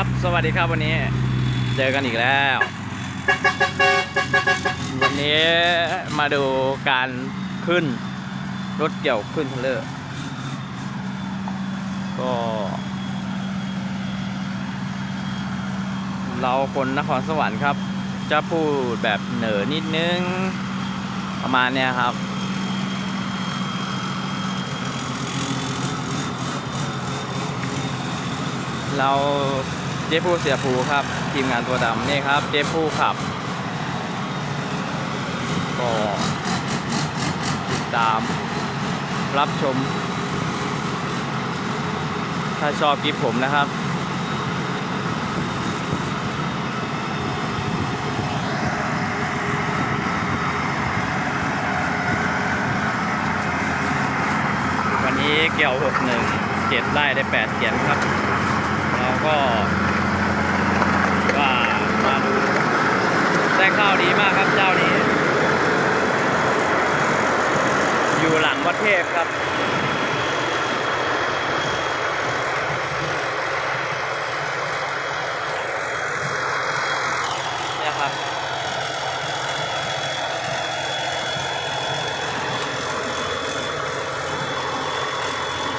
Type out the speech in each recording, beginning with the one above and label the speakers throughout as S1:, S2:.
S1: ับสวัสดีครับวันนี้ เจอกันอีกแล้ว วันนี้มาดูการขึ้น รถเกี่ยวขึ้นเทรลเลอร์ก็ เราคนนครสวรรค์ครับ จะพูดแบบเหนือนิดนึง ประมาณเนี้ยครับเรา เจ๊ผู้เสียภูครับ ทีมงานตัวดำนี่ครับ เจ๊ผู้ขับ ก็ติดตาม รับชม ถ้าชอบคลิปผมนะครับวันนี้เกี่ยว 61เจ็ดไร่ได้ 8เขียนครับเราก็ว่ามาดูได้ ข้าวดีมากครับเจ้านี้ อยู่หลังวัดเทพครับเนี่ยครับ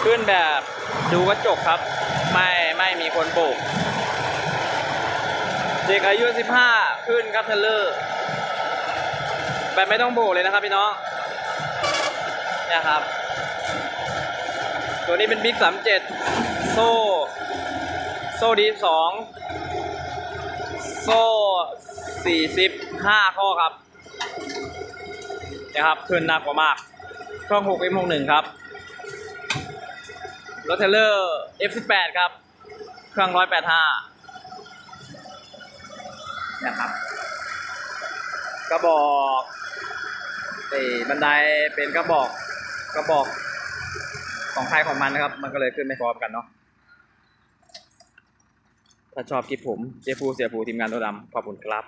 S1: ขึ้นแบบดูกระจกครับ ไม่ไม่มีคนโบก เด็กอายุ 15 ขึ้นครับเทรลเลอร์แบบไม่ต้องโบกเลยนะครับพี่น้องเนี่ยครับ ตัวนี้เป็นบิ๊ก37โซ่โซ่ดีสองโซ่45ข้อครับนะครับขึ้นหนักกว่ามากช่อง6 M61 ครับรถเทรลเลอร์ F18 ครับ เครื่อง185 นะครับ กระบอกไอ้บันไดเป็นกระบอกกระบอกของใครของมันนะครับ มันก็เลยขึ้นไม่พร้อมกันเนาะถ้าชอบคลิปผมเจฟูเสียฟูทีมงานตัวดำขอบคุณครับ